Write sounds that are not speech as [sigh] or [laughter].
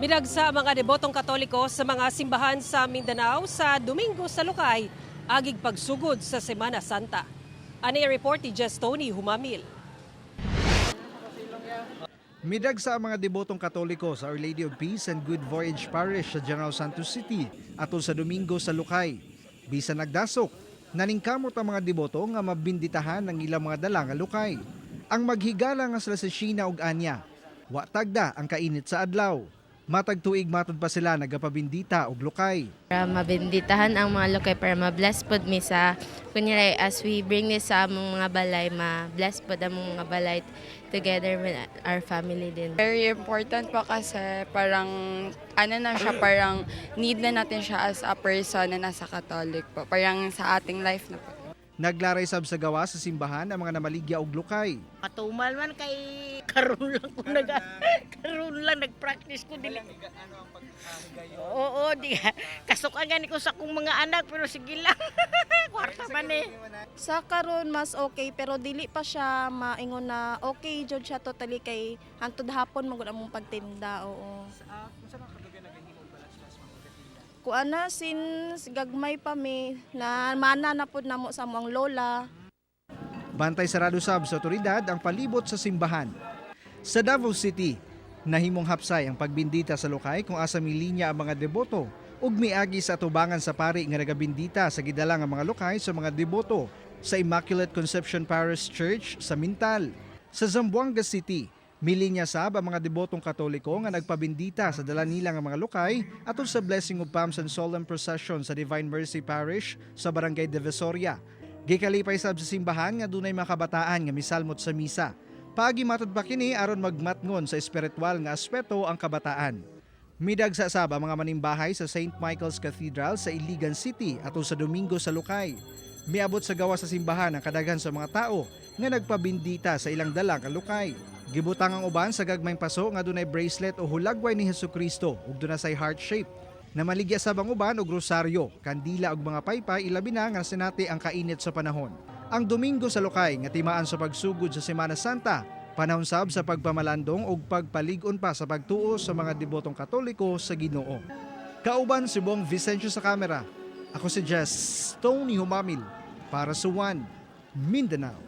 Minagsa ang mga debotong katoliko sa mga simbahan sa Mindanao sa Domingo sa Lukay, agig pagsugod sa Semana Santa. Ani report ni Jess Tony Humamil. Midag sa mga debotong katoliko sa Our Lady of Peace and Good Voyage Parish sa General Santos City atol sa Domingo sa Lukay. Bisan nagdasok, naningkamot ang mga deboto nga mabinditahan ng ilang mga dala nga lukay. Ang maghigala nga sila sa Sheena ug Anya, wa tagda ang kainit sa adlaw. Matag tuig matod pa sila nagapabindita og lukay. Para mabenditahan ang mga lokay para ma-bless pod mi sa kunyari as we bring this sa among mga balay ma-bless pod ang mga balay together with our family din. Very important po kasi parang ano na siya, parang need na natin siya as a person na nasa Catholic po. Parang sa ating life na po. Naglaray sab sa gawa sa simbahan ang mga namaligya og lukay. Matumal man kay karon lang ko nag karon lang nag-practice ko dili. Oo, di kasukan gani ko sa akong mga anak pero sige lang. [laughs] Kwarta man eh. Sa karon mas okay pero dili pa siya maingon na okay jud siya totally kay hantud hapon magud among pagtinda oo. Kuana since gagmay pa mi na mana na pud namo sa among lola. Bantay sarado sab sa otoridad ang palibot sa simbahan. Sa Davao City, nahimong hapsay ang pagbindita sa lokay kung asa milinya ang mga deboto ug miagi sa atubangan sa pari nga nagabindita sa gidala nga mga lokay sa mga deboto sa Immaculate Conception Parish Church sa Mintal. Sa Zamboanga City, milinya sab ang mga debotong katoliko nga nagpabindita sa dala nila nga mga lokay atol sa Blessing of Palms and Solemn Procession sa Divine Mercy Parish sa Barangay Divisoria. Gikalipay sab sa simbahan nga dunay mga kabataan nga misalmot sa misa. Pagi matod pa kini aron magmatngon sa espiritual nga aspeto ang kabataan. Midag sa sab ang mga manimbahay sa St. Michael's Cathedral sa Iligan City atol sa Domingo sa Lukay. Miabot sa gawa sa simbahan ang kadaghan sa mga tao nga nagpabindita sa ilang dala nga lukay. Gibutang ang uban sa gagmayng paso nga dunay bracelet o hulagway ni Hesus Kristo ug dunay say heart shape. Namaligya sa bang uban og rosaryo, kandila ug mga paypay ilabi na nga sinati ang kainit sa panahon. Ang Domingo sa Lokay nga timaan sa pagsugod sa Semana Santa, panahon sab sa pagpamalandong ug pagpalig-on pa sa pagtuo sa mga debotong Katoliko sa Ginoo. Kauban si Bong Vicencio sa kamera. Ako si Jess Tony Humamil para sa One Mindanao.